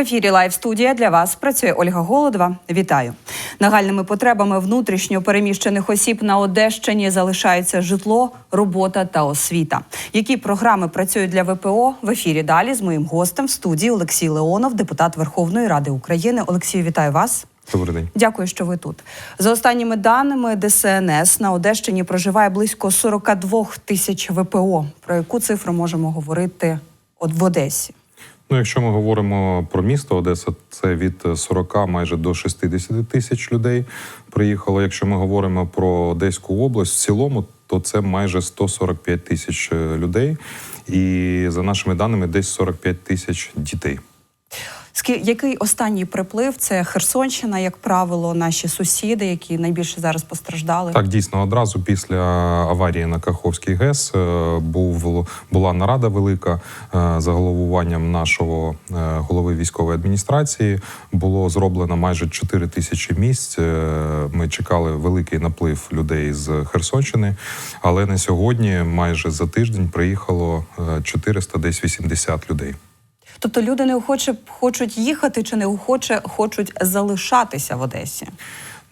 ефірі Лайв студія для вас працює Ольга Голодова. Вітаю. Нагальними потребами внутрішньо переміщених осіб на Одещині залишається житло, робота та освіта. Які програми працюють для ВПО в ефірі далі з моїм гостем в студії Олексій Леонов, депутат Верховної Ради України. Олексію, вітаю вас. Добрий день. Дякую, що ви тут. За останніми даними ДСНС на Одещині проживає близько 42 тисяч ВПО. Про яку цифру можемо говорити от в Одесі? Ну, якщо ми говоримо про місто Одеса, це від 40 майже до 60 тисяч людей приїхало. Якщо ми говоримо про Одеську область в цілому, то це майже 145 тисяч е, людей, і за нашими даними, десь 45 тисяч дітей. Який останній приплив? Це Херсонщина, як правило, наші сусіди, які найбільше зараз постраждали. Так, дійсно, одразу після аварії на Каховський ГЕС е, був була нарада велика е, за головуванням нашого е, голови військової адміністрації. Було зроблено майже 4 тисячі місць. Ми чекали великий наплив людей з Херсонщини, але на сьогодні, майже за тиждень, приїхало е, 400 десь 80 людей. Тобто люди неохоче хочуть їхати чи неохоче хочуть залишатися в Одесі.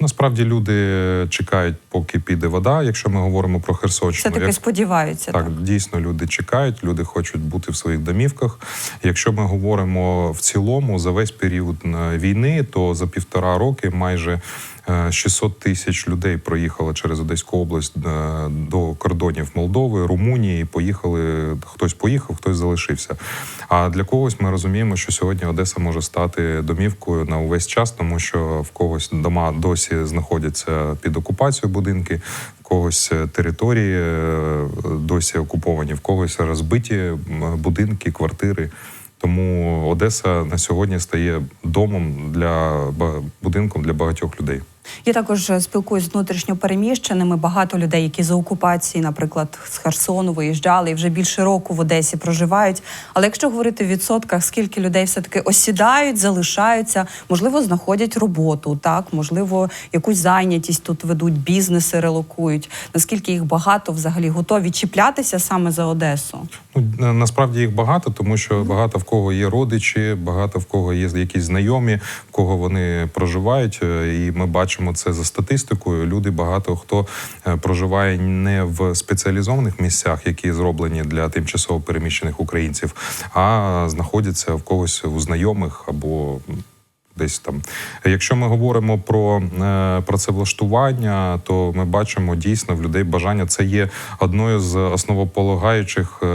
Насправді люди чекають, поки піде вода. Якщо ми говоримо про Херсонщину, Все таки Як- сподіваються. Так, дійсно, люди чекають, люди хочуть бути в своїх домівках. Якщо ми говоримо в цілому за весь період е, війни, то за півтора роки майже 600 тисяч людей проїхало через Одеську область е, до кордонів Молдови, Румунії. Поїхали хтось поїхав, хтось залишився. А для когось ми розуміємо, що сьогодні Одеса може стати домівкою на увесь час, тому що в когось дома досі знаходяться під окупацією будинки, когось е, території е, досі окуповані, в когось розбиті будинки, квартири. Тому Одеса на сьогодні стає домом для будинком для багатьох людей. Я також е, спілкуюсь з внутрішньо переміщеними. Багато людей, які за окупації, наприклад, з Херсону виїжджали і вже більше року в Одесі проживають. Але якщо говорити в відсотках, скільки людей все таки осідають, залишаються, можливо, знаходять роботу, так можливо, якусь зайнятість тут ведуть, бізнеси релокують. Наскільки їх багато взагалі готові чіплятися саме за Одесу? Ну насправді їх багато, тому що багато в кого є родичі, багато в кого є якісь знайомі, в кого вони проживають. е, І ми бачимо це за статистикою. Люди багато хто е, проживає не в спеціалізованих місцях, які зроблені для тимчасово переміщених українців, а знаходяться в когось у знайомих або десь там. Якщо ми говоримо про е, працевлаштування, то ми бачимо дійсно в людей бажання. Це є одною з основополагаючих е,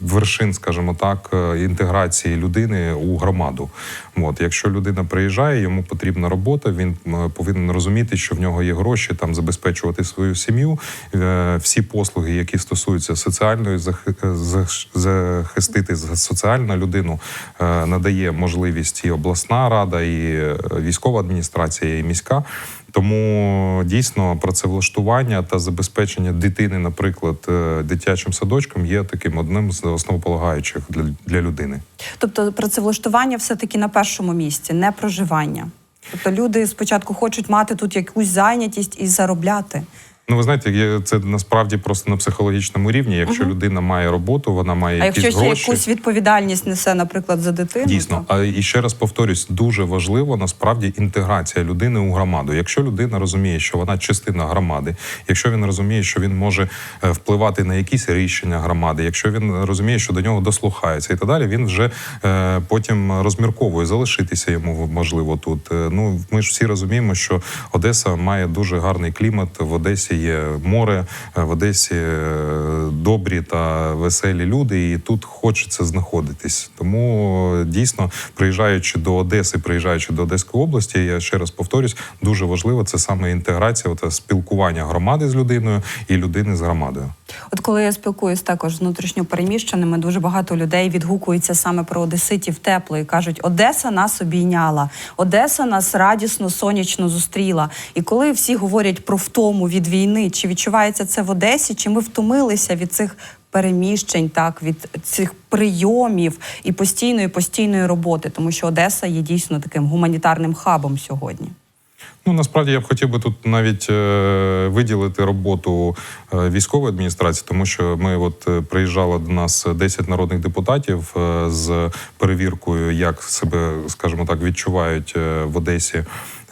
вершин, скажімо так, е, інтеграції людини у громаду. От якщо людина приїжджає, йому потрібна робота. Він повинен розуміти, що в нього є гроші там забезпечувати свою сім'ю. Е, Всі послуги, які стосуються соціальної захи- захистити соціальну людину, е, надає можливість і обласна рада, і е, військова адміністрація, і міська. Тому дійсно працевлаштування та забезпечення дитини, наприклад, е, дитячим садочком, є таким одним з основополагаючих для, для людини. Тобто працевлаштування все таки на першому місці, не проживання. Тобто люди спочатку хочуть мати тут якусь зайнятість і заробляти. Ну, ви знаєте, це насправді просто на психологічному рівні. Якщо людина має роботу, вона має А якісь якщо ще гроші. якусь відповідальність несе, наприклад, за дитину, Дійсно, то... а і ще раз повторюсь, дуже важливо насправді інтеграція людини у громаду. Якщо людина розуміє, що вона частина громади, якщо він розуміє, що він може е, впливати на якісь рішення громади, якщо він розуміє, що до нього дослухаються і так далі, він вже е, потім розмірковує залишитися йому можливо тут. Е, Ну ми ж всі розуміємо, що Одеса має дуже гарний клімат. В Одесі є море, е, в Одесі е, добрі та веселі люди, і тут хочеться знаходитись. Тому е, дійсно, приїжджаючи до Одеси, приїжджаючи до Одеської області, я ще раз повторюсь, дуже важливо це саме інтеграція, та спілкування громади з людиною і людини з громадою. От коли я спілкуюсь також з внутрішньо переміщеними, дуже багато людей відгукуються саме про одеситів тепло і кажуть: Одеса нас обійняла, Одеса нас радісно, сонячно зустріла. І коли всі говорять про втому від війни, чи відчувається це в Одесі, чи ми втомилися від цих переміщень, так від цих прийомів і постійної постійної роботи, тому що Одеса є дійсно таким гуманітарним хабом сьогодні. Ну насправді я б хотів би тут навіть е, виділити роботу військової адміністрації, тому що ми от е, приїжджало до нас 10 народних депутатів е, з перевіркою, як себе, скажімо так, відчувають е, в Одесі.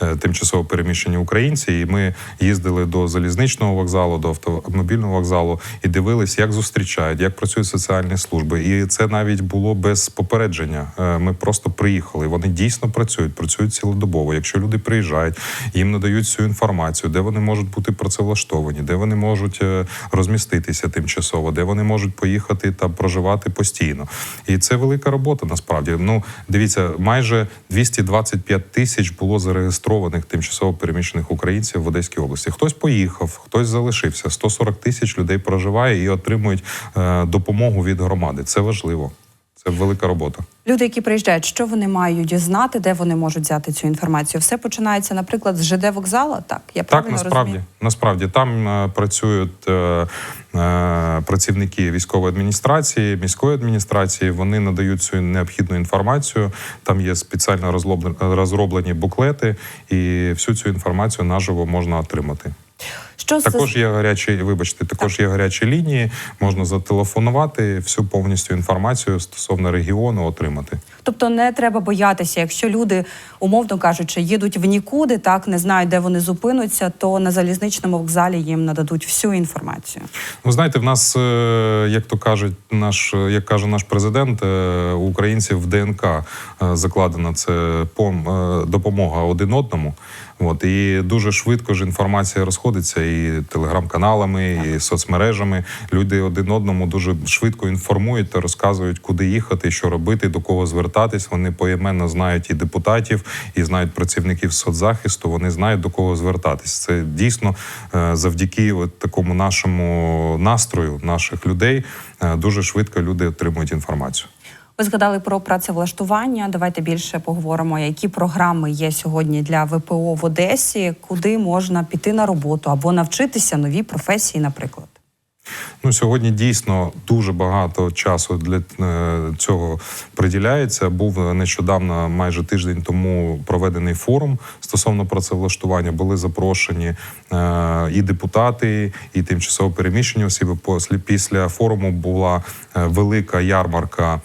е, Тимчасово переміщені українці, і ми їздили до залізничного вокзалу, до автомобільного вокзалу і дивились, як зустрічають, як працюють соціальні служби. І це навіть було без попередження. Е, Ми просто приїхали. Вони дійсно працюють, працюють цілодобово. Якщо люди приїжджають, їм надають всю інформацію, де вони можуть бути працевлаштовані, де вони можуть е, розміститися тимчасово, де вони можуть поїхати та проживати постійно. І це велика робота. Насправді, ну дивіться, майже 225 тисяч було зареєстрованих тимчасово переміщених українців в Одеській області. Хтось поїхав, хтось залишився. 140 тисяч людей проживає і отримують е, допомогу від громади. Це важливо. Це велика робота. Люди, які приїжджають, що вони мають знати, де вони можуть взяти цю інформацію? Все починається, наприклад, з ЖД вокзалу. Так, я Так, насправді, розумію? насправді там е, працюють е, е, працівники військової адміністрації, міської адміністрації. Вони надають цю необхідну інформацію. Там є спеціально розроблені буклети, і всю цю інформацію наживо можна отримати. Що Також є гарячі, вибачте, також є гарячі лінії. Можна зателефонувати всю повністю інформацію стосовно регіону отримати. Тобто не треба боятися, якщо люди, умовно кажучи, їдуть в нікуди, так не знають, де вони зупинуться, то на залізничному вокзалі їм нададуть всю інформацію. Ви знаєте, в нас, е, як то кажуть, наш як каже наш президент, е, у українців в ДНК е, закладена це пом- допомога один одному. От і дуже швидко ж інформація розходиться і телеграм-каналами, і соцмережами. Люди один одному дуже швидко інформують та розказують, куди їхати, що робити, до кого звертатись. Вони поіменно знають і депутатів, і знають працівників соцзахисту. Вони знають до кого звертатись. Це дійсно е, завдяки от такому нашому настрою наших людей е, дуже швидко люди отримують інформацію. Ви згадали про працевлаштування. Давайте більше поговоримо, які програми є сьогодні для ВПО в Одесі, куди можна піти на роботу або навчитися новій професії, наприклад. Ну сьогодні дійсно дуже багато часу для е, цього приділяється. Був нещодавно, майже тиждень тому, проведений форум стосовно працевлаштування. Були запрошені е, і депутати, і тимчасово переміщені. Після, після форуму була е, велика ярмарка.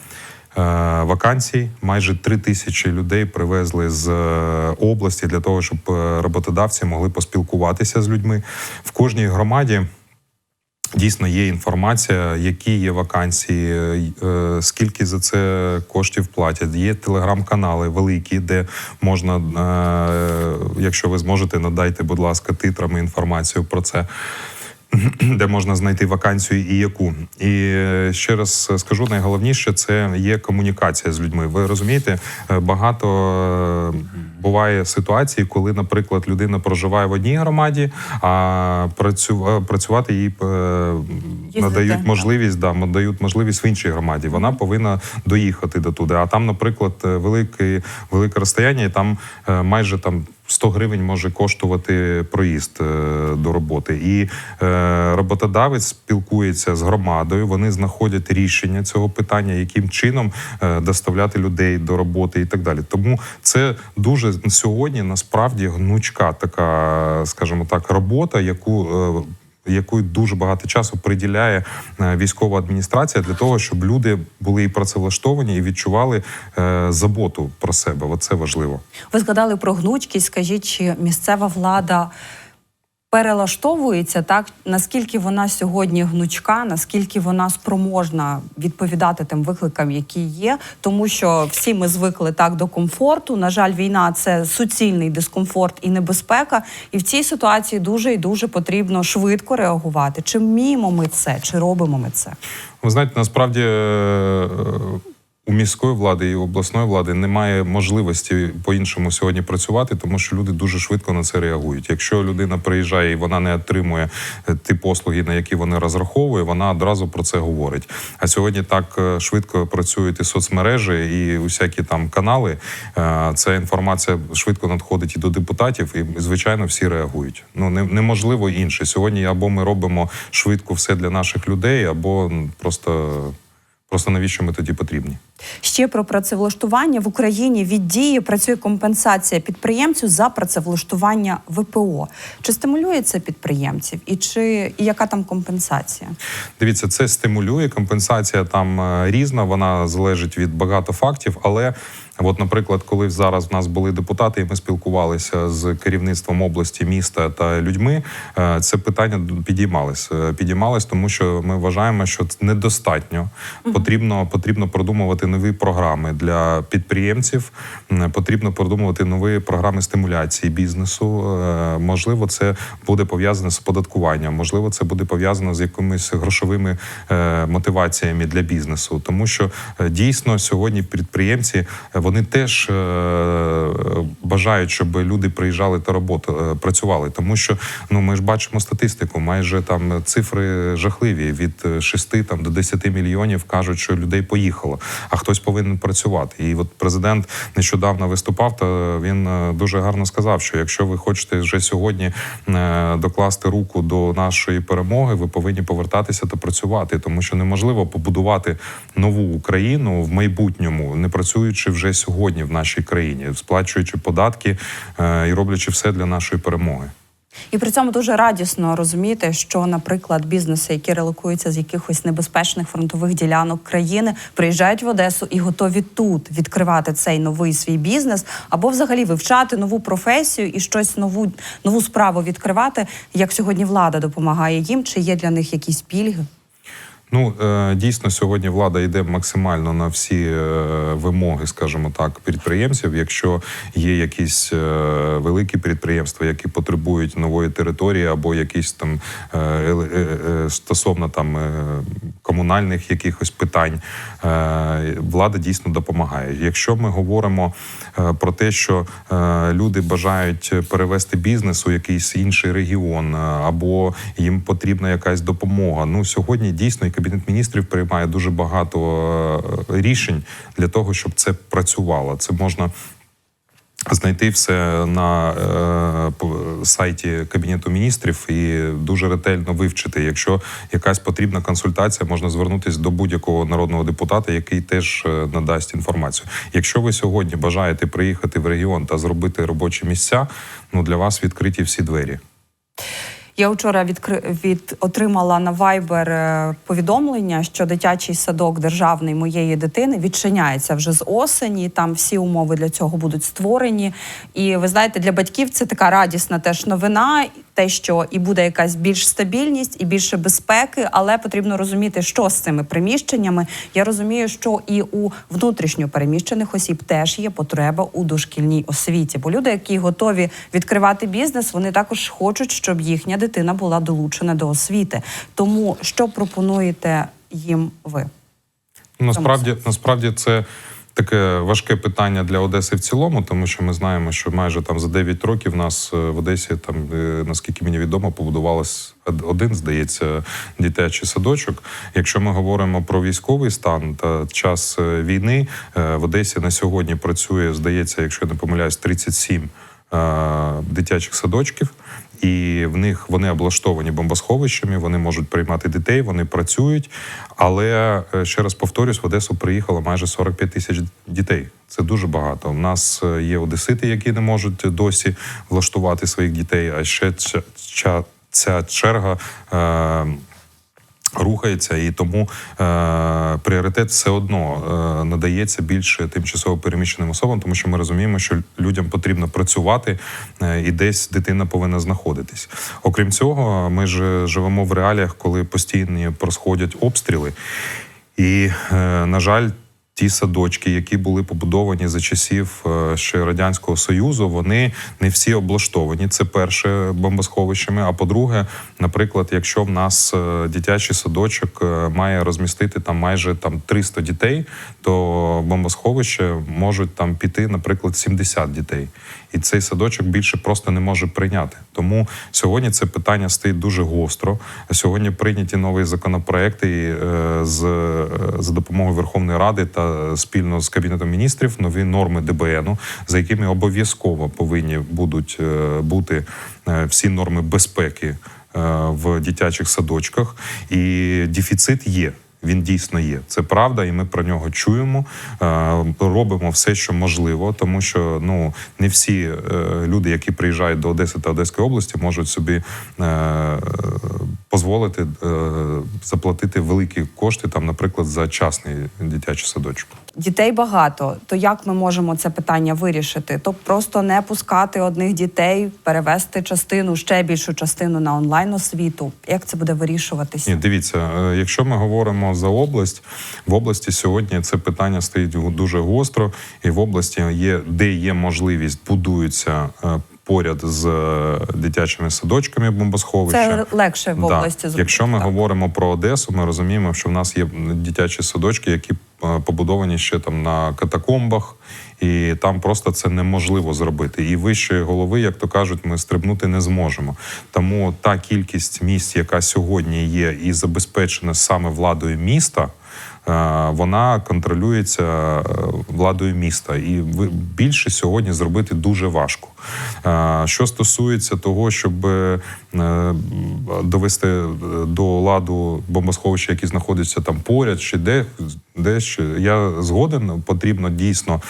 Е, Вакансій майже три тисячі людей привезли з е, області для того, щоб е, роботодавці могли поспілкуватися з людьми в кожній громаді. Дійсно є інформація, які є вакансії, скільки за це коштів платять. Є телеграм-канали великі, де можна, якщо ви зможете, надайте, будь ласка, титрами інформацію про це. Де можна знайти вакансію і яку. І е, ще раз скажу, найголовніше це є комунікація з людьми. Ви розумієте, е, багато е, буває ситуацій, коли, наприклад, людина проживає в одній громаді, а працю, е, працювати їй е, надають можливість, да, надають можливість в іншій громаді. Вона повинна доїхати до туди. А там, наприклад, е, велике, велике розстояння, і там е, майже там. 100 гривень може коштувати проїзд е, до роботи, і е, роботодавець спілкується з громадою. Вони знаходять рішення цього питання, яким чином е, доставляти людей до роботи і так далі. Тому це дуже сьогодні насправді гнучка така, скажімо так, робота, яку якою дуже багато часу приділяє е, військова адміністрація для того, щоб люди були і працевлаштовані і відчували е, заботу про себе. Оце важливо. Ви згадали про гнучкість. Скажіть, чи місцева влада перелаштовується так? Наскільки вона сьогодні гнучка, наскільки вона спроможна відповідати тим викликам, які є, тому що всі ми звикли так до комфорту. На жаль, війна це суцільний дискомфорт і небезпека. І в цій ситуації дуже і дуже потрібно швидко реагувати. Чи вміємо ми це, чи робимо ми це? Ви знаєте, насправді е, у міської влади і обласної влади немає можливості по-іншому сьогодні працювати, тому що люди дуже швидко на це реагують. Якщо людина приїжджає і вона не отримує е, ті послуги, на які вони розраховує, вона одразу про це говорить. А сьогодні так е, швидко працюють і соцмережі, і усякі там канали. Е, Ця інформація швидко надходить і до депутатів, і звичайно всі реагують. Ну неможливо інше. Сьогодні або ми робимо швидко все для наших людей, або просто, просто навіщо ми тоді потрібні. Ще про працевлаштування в Україні від дії працює компенсація підприємцю за працевлаштування ВПО. Чи стимулює це підприємців, і чи і яка там компенсація? Дивіться, це стимулює. Компенсація там е, різна, вона залежить від багато фактів. Але, от, наприклад, коли зараз в нас були депутати, і ми спілкувалися з керівництвом області, міста та людьми, е, це питання підіймалось. Е, Підіймалось, тому що ми вважаємо, що недостатньо. Потрібно, потрібно продумувати нові програми для підприємців. Потрібно продумувати нові програми стимуляції бізнесу. Е, Можливо, це буде пов'язане з податкуванням, можливо, це буде пов'язано з якимись грошовими е, мотиваціями для бізнесу, тому що е, дійсно сьогодні підприємці вони теж бажають, щоб люди приїжджали та роботи е, працювали, тому що ну ми ж бачимо статистику, майже там цифри жахливі від 6 там до 10 мільйонів кажуть, що людей поїхало, а хтось повинен працювати. І от президент нещодавно виступав, та він е, дуже гарно сказав, що якщо ви хочете вже сьогодні е, докласти руку до нашої перемоги, ви повинні повертатися та працювати, тому що неможливо побудувати нову Україну в майбутньому, не працюючи вже сьогодні в нашій країні, сплачуючи податки е, і роблячи все для нашої перемоги. І при цьому дуже радісно розуміти, що, наприклад, бізнеси, які релокуються з якихось небезпечних фронтових ділянок країни, приїжджають в Одесу і готові тут відкривати цей новий свій бізнес, або взагалі вивчати нову професію і щось нову нову справу відкривати. Як сьогодні влада допомагає їм, чи є для них якісь пільги? Ну е, дійсно сьогодні влада йде максимально на всі е, вимоги, скажімо так, підприємців. Якщо є якісь е, великі підприємства, які потребують нової території, або якісь там стосовно там комунальних якихось питань, влада дійсно допомагає. Якщо ми говоримо про те, що люди бажають перевести бізнес у якийсь інший регіон, або їм потрібна якась допомога. Ну сьогодні дійсно і кабінет міністрів приймає дуже багато е, рішень для того, щоб це працювало. Це можна. Знайти все на е, сайті кабінету міністрів і дуже ретельно вивчити. Якщо якась потрібна консультація, можна звернутися до будь-якого народного депутата, який теж е, надасть інформацію. Якщо ви сьогодні бажаєте приїхати в регіон та зробити робочі місця, ну для вас відкриті всі двері. Я вчора відкри... від отримала на Viber е, повідомлення, що дитячий садок державний моєї дитини відчиняється вже з осені. Там всі умови для цього будуть створені. І ви знаєте, для батьків це така радісна теж новина. Те, що і буде якась більш стабільність і більше безпеки, але потрібно розуміти, що з цими приміщеннями. Я розумію, що і у внутрішньо переміщених осіб теж є потреба у дошкільній освіті. Бо люди, які готові відкривати бізнес, вони також хочуть, щоб їхня дитина була долучена до освіти. Тому що пропонуєте їм ви? Ну, Насправді, насправді це таке важке питання для Одеси в цілому, тому що ми знаємо, що майже там за 9 років в нас е, в Одесі, там е, наскільки мені відомо, побудувалось один, здається, дитячий садочок. Якщо ми говоримо про військовий стан та час е, війни, в Одесі на сьогодні працює, здається, якщо я не помиляюсь, 37 е, дитячих садочків. І в них вони облаштовані бомбосховищами, вони можуть приймати дітей, вони працюють. Але е, ще раз повторюсь, в Одесу приїхало майже 45 тисяч дітей. Це дуже багато. У нас е, є одесити, які не можуть досі влаштувати своїх дітей. А ще ця, черга. Рухається і тому е, пріоритет все одно е, надається більше тимчасово переміщеним особам, тому що ми розуміємо, що людям потрібно працювати е, і десь дитина повинна знаходитись. Окрім цього, ми ж живемо в реаліях, коли постійно просходять обстріли, і е, на жаль. Ті садочки, які були побудовані за часів е, ще радянського союзу, вони не всі облаштовані. Це перше бомбосховищами. А по-друге, наприклад, якщо в нас е, дитячий садочок е, має розмістити там майже там 300 дітей, то бомбосховище можуть там піти, наприклад, 70 дітей. І цей садочок більше просто не може прийняти. Тому сьогодні це питання стоїть дуже гостро. Сьогодні прийняті нові законопроекти з за допомогою Верховної Ради та спільно з кабінетом міністрів нові норми ДБНу, за якими обов'язково повинні будуть е, бути е, всі норми безпеки е, в дитячих садочках. І дефіцит є. Він дійсно є. Це правда, і ми про нього чуємо. е, Робимо все, що можливо, тому що ну не всі е, люди, які приїжджають до Одеси та Одеської області, можуть собі е, дозволити заплатити великі кошти, там, наприклад, за частний дитячий садочок. Дітей багато. То як ми можемо це питання вирішити? То просто не пускати одних дітей, перевести частину, ще більшу частину на онлайн освіту. Як це буде вирішуватись? Ні, дивіться, е, якщо ми говоримо за область, в області сьогодні це питання стоїть дуже гостро, і в області є, де є можливість, будуються е, поряд з е, дитячими садочками бомбосховища. Це легше в Да. області зробити. Якщо ми так. говоримо про Одесу, ми розуміємо, що в нас є дитячі садочки, які побудовані ще там на катакомбах, і там просто це неможливо зробити. І вище голови, як то кажуть, ми стрибнути не зможемо. Тому та кількість місць, яка сьогодні є і забезпечена саме владою міста. Е, Вона контролюється е, владою міста, і більше сьогодні зробити дуже важко. Е, Що стосується того, щоб довести до ладу бомбосховища, які знаходяться там поряд, чи де, де ще, я згоден, потрібно дійсно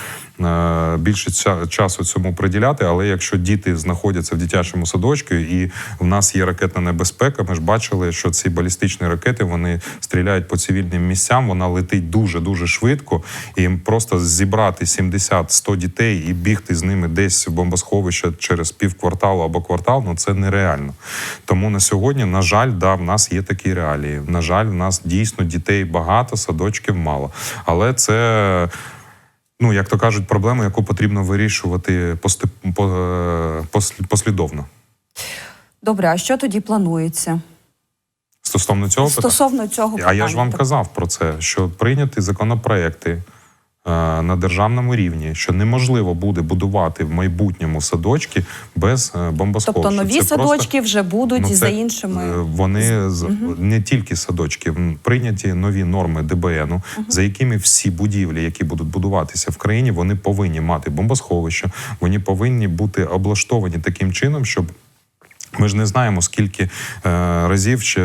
більше часу цьому приділяти. Але якщо діти знаходяться в дитячому садочку, і в нас є ракетна небезпека, ми ж бачили, що ці балістичні ракети вони стріляють по цивільним місцям. Вона летить дуже дуже швидко, і просто зібрати 70-100 дітей і бігти з ними десь в бомбосховище через півкварталу або квартал, ну це нереально. Тому на сьогодні, на жаль, да, в нас є такі реалії. На жаль, в нас дійсно дітей багато, садочків мало. Але це. Ну, як то кажуть, проблему, яку потрібно вирішувати е, пос- послідовно. Добре, а що тоді планується Стосовно цього питання. стосовно цього? А я ж вам казав про це, що прийняті законопроекти на державному рівні, що неможливо буде будувати в майбутньому садочки без е, бомбосховища. Тобто нові Це просто- садочки вже будуть Ну, це, за іншими. е, Вони з не тільки садочки, прийняті нові норми ДБНу, за якими всі будівлі, які будуть будуватися в країні, вони повинні мати бомбосховища, вони повинні бути облаштовані таким чином, щоб. Ми ж не знаємо, скільки е, разів ще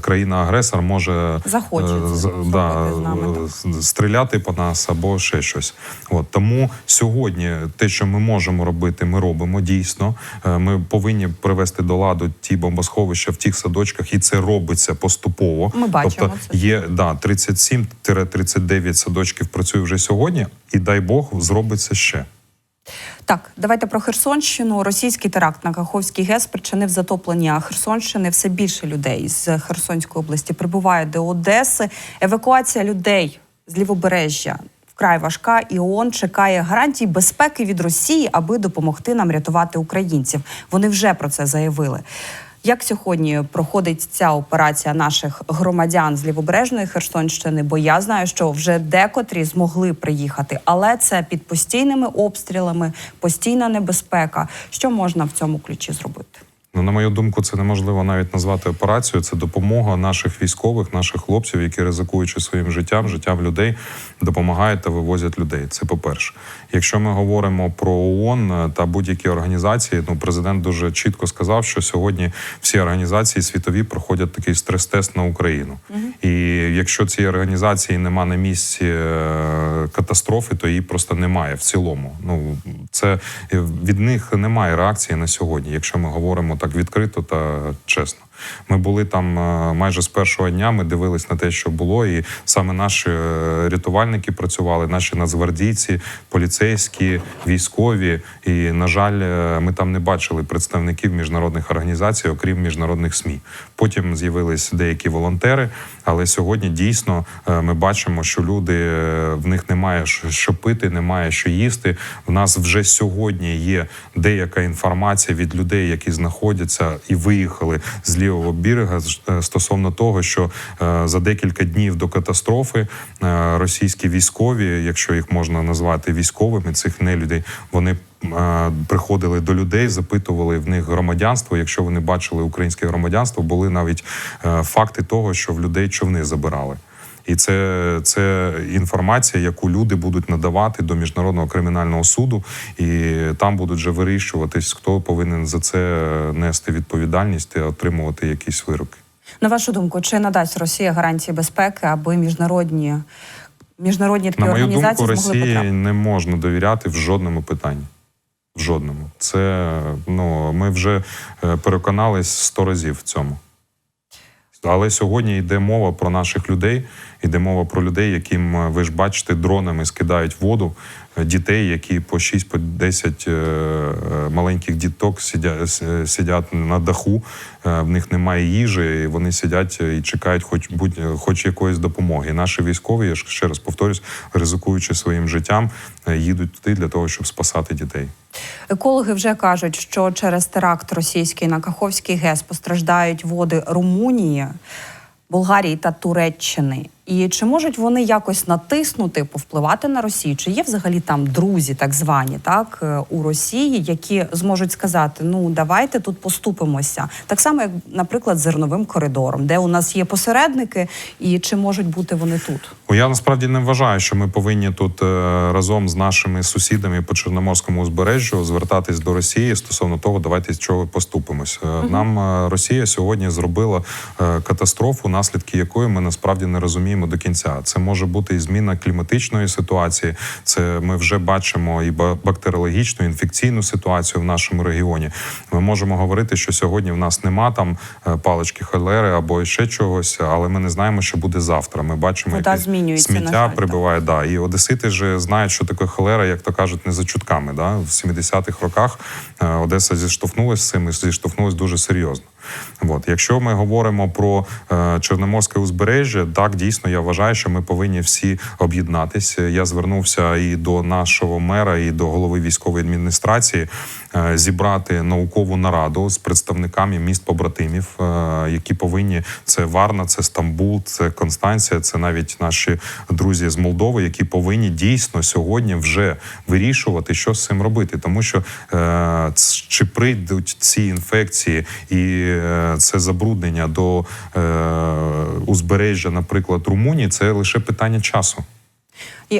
країна-агресор може Захоче е, з- да, з с- стріляти по нас або ще щось. От тому сьогодні те, що ми можемо робити, ми робимо дійсно. Е, Ми повинні привести до ладу ті бомбосховища в тих садочках, і це робиться поступово. Ми бачимо тобто це. є да 37-39 садочків працює вже сьогодні, і дай Бог зробиться ще. Так, давайте про Херсонщину. Російський теракт на Каховський ГЕС причинив затоплення Херсонщини. Все більше людей з Херсонської області прибуває до Одеси. Евакуація людей з лівобережжя вкрай важка, і ООН чекає гарантій безпеки від Росії, аби допомогти нам рятувати українців. Вони вже про це заявили. Як сьогодні проходить ця операція наших громадян з лівобережної Херсонщини? Бо я знаю, що вже декотрі змогли приїхати, але це під постійними обстрілами, постійна небезпека. Що можна в цьому ключі зробити? Ну, на мою думку, це неможливо навіть назвати операцією. Це допомога наших військових, наших хлопців, які ризикуючи своїм життям, життям людей, допомагають та вивозять людей. Це по-перше. Якщо ми говоримо про ООН е, та будь-які організації, ну президент дуже чітко сказав, що сьогодні всі організації світові проходять такий стрес-тест на Україну. І якщо цієї організації нема на місці е, катастрофи, то її просто немає в цілому. Ну це е, від них немає реакції на сьогодні, якщо ми говоримо так відкрито та чесно. Ми були там е, майже з першого дня. Ми дивились на те, що було, і саме наші е, рятувальники працювали, наші нацгвардійці, поліцейські, військові. І на жаль, е, ми там не бачили представників міжнародних організацій, окрім міжнародних СМІ. Потім з'явились деякі волонтери, але сьогодні дійсно ми бачимо, що люди в них немає що пити, немає що їсти. В нас вже сьогодні є деяка інформація від людей, які знаходяться і виїхали з лівого берега з- е, стосовно того, що е, за декілька днів до катастрофи е, російські військові, якщо їх можна назвати військовими, цих нелюдей, вони приходили до людей, запитували в них громадянство. Якщо вони бачили українське громадянство, були навіть факти того, що в людей човни забирали. І це, це інформація, яку люди будуть надавати до міжнародного кримінального суду, і там будуть вже вирішуватись, хто повинен за це нести відповідальність і отримувати якісь вироки. На вашу думку, чи надасть Росія гарантії безпеки, аби міжнародні міжнародні такі На мою організації думку, змогли Росії потрапити? не можна довіряти в жодному питанні. В жодному. Це ну ми вже е, переконались сто разів в цьому. Але сьогодні йде мова про наших людей, йде мова про людей, яким е, ви ж бачите, дронами скидають воду, е, дітей, які по 6 по 10 е, маленьких діток сидять, сидять на даху. В них немає їжі, і вони сидять і чекають, хоч будь хоч якоїсь допомоги. Наші військові, я ще раз повторюсь, ризикуючи своїм життям, їдуть туди для того, щоб спасати дітей. Екологи вже кажуть, що через теракт російський на Каховський ГЕС постраждають води Румунії, Болгарії та Туреччини. І чи можуть вони якось натиснути, повпливати на Росію? Чи є взагалі там друзі, так звані, так е, у Росії, які зможуть сказати: ну давайте тут поступимося, так само, як, наприклад, зерновим коридором, де у нас є посередники, і чи можуть бути вони тут? Ну, Я насправді не вважаю, що ми повинні тут е, разом з нашими сусідами по Чорноморському узбережжю звертатись до Росії стосовно того, давайте з чого поступимось. Е, Нам Росія сьогодні зробила катастрофу, наслідки якої ми насправді не розуміємо до кінця. Це може бути і зміна кліматичної ситуації. Це ми вже бачимо і ба- бактеріологічну, інфекційну ситуацію в нашому регіоні. Ми можемо говорити, що сьогодні в нас нема там е, палички холери або ще чогось, але ми не знаємо, що буде завтра. Ми бачимо Вода якесь сміття жаль, так. прибуває. Да. І одесити ж знають, що таке холера, як то кажуть, не за чутками. Да. В 70-х роках е, Одеса зіштовхнулася з цим і зіштовхнулася дуже серйозно. От. Якщо ми говоримо про е, Чорноморське узбережжя, так дійсно я вважаю, що ми повинні всі об'єднатися. Я звернувся і до нашого мера, і до голови військової адміністрації е, зібрати наукову нараду з представниками міст побратимів, е, які повинні це Варна, це Стамбул, це Констанція, це навіть наші друзі з Молдови, які повинні дійсно сьогодні вже вирішувати, що з цим робити, тому що чи прийдуть ці інфекції і е, це забруднення до е, узбережжя, наприклад, Румунії, це лише питання часу. І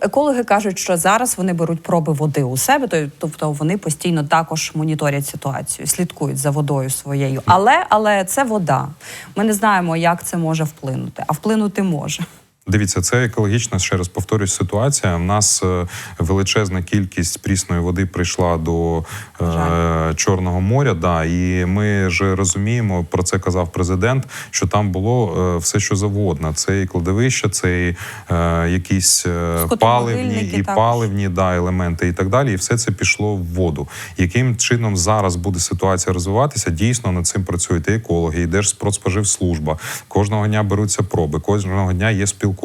екологи кажуть, що зараз вони беруть проби води у себе, тобто вони постійно також моніторять ситуацію, слідкують за водою своєю. Але але це вода. Ми не знаємо, як це може вплинути, а вплинути може. Дивіться, це екологічна, ще раз повторюсь, ситуація. У нас е, величезна кількість прісної води прийшла до е, Чорного моря. Да, і ми ж розуміємо, про це казав президент, що там було е, все, що завгодно. Це і кладовища, це і е, якісь е, паливні і також. паливні да, елементи і так далі. І все це пішло в воду. Яким чином зараз буде ситуація розвиватися? Дійсно над цим працюють і екологи, і Держпродспоживслужба. Кожного дня беруться проби, кожного дня є спілкування.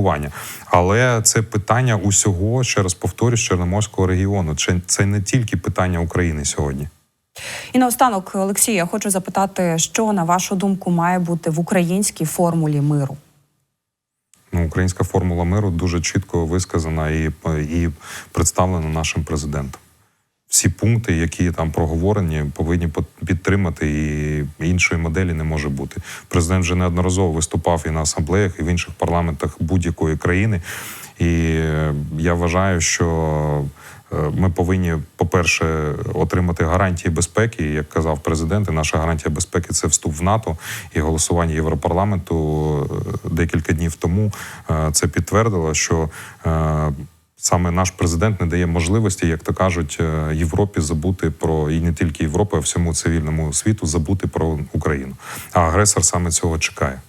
Але це питання усього, ще раз повторюсь, Чорноморського регіону. Це, це не тільки питання України сьогодні. І наостанок, Олексій, я хочу запитати, що на вашу думку має бути в українській формулі миру? Ну, українська формула миру дуже чітко висказана і, і представлена нашим президентом. Всі пункти, які там проговорені, повинні підтримати, і іншої моделі не може бути. Президент вже неодноразово виступав і на асамблеях, і в інших парламентах будь-якої країни. І е, я вважаю, що е, ми повинні, по-перше, отримати гарантії безпеки. Як казав президент, і наша гарантія безпеки це вступ в НАТО і голосування Європарламенту е, декілька днів тому це підтвердило, що саме наш президент не дає можливості, як то кажуть, е, Європі забути про і не тільки Європи, а всьому цивільному світу забути про Україну. А агресор саме цього чекає.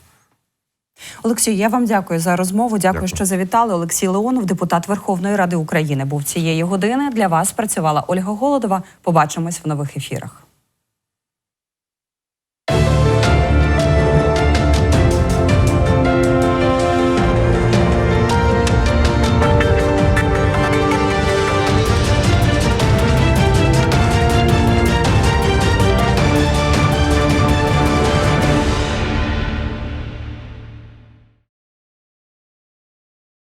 Олексій, я вам дякую за розмову. Дякую, Дякую. що завітали. Олексій Леонов, депутат Верховної Ради України, був цієї години. Для вас працювала Ольга Голодова. Побачимось в нових ефірах.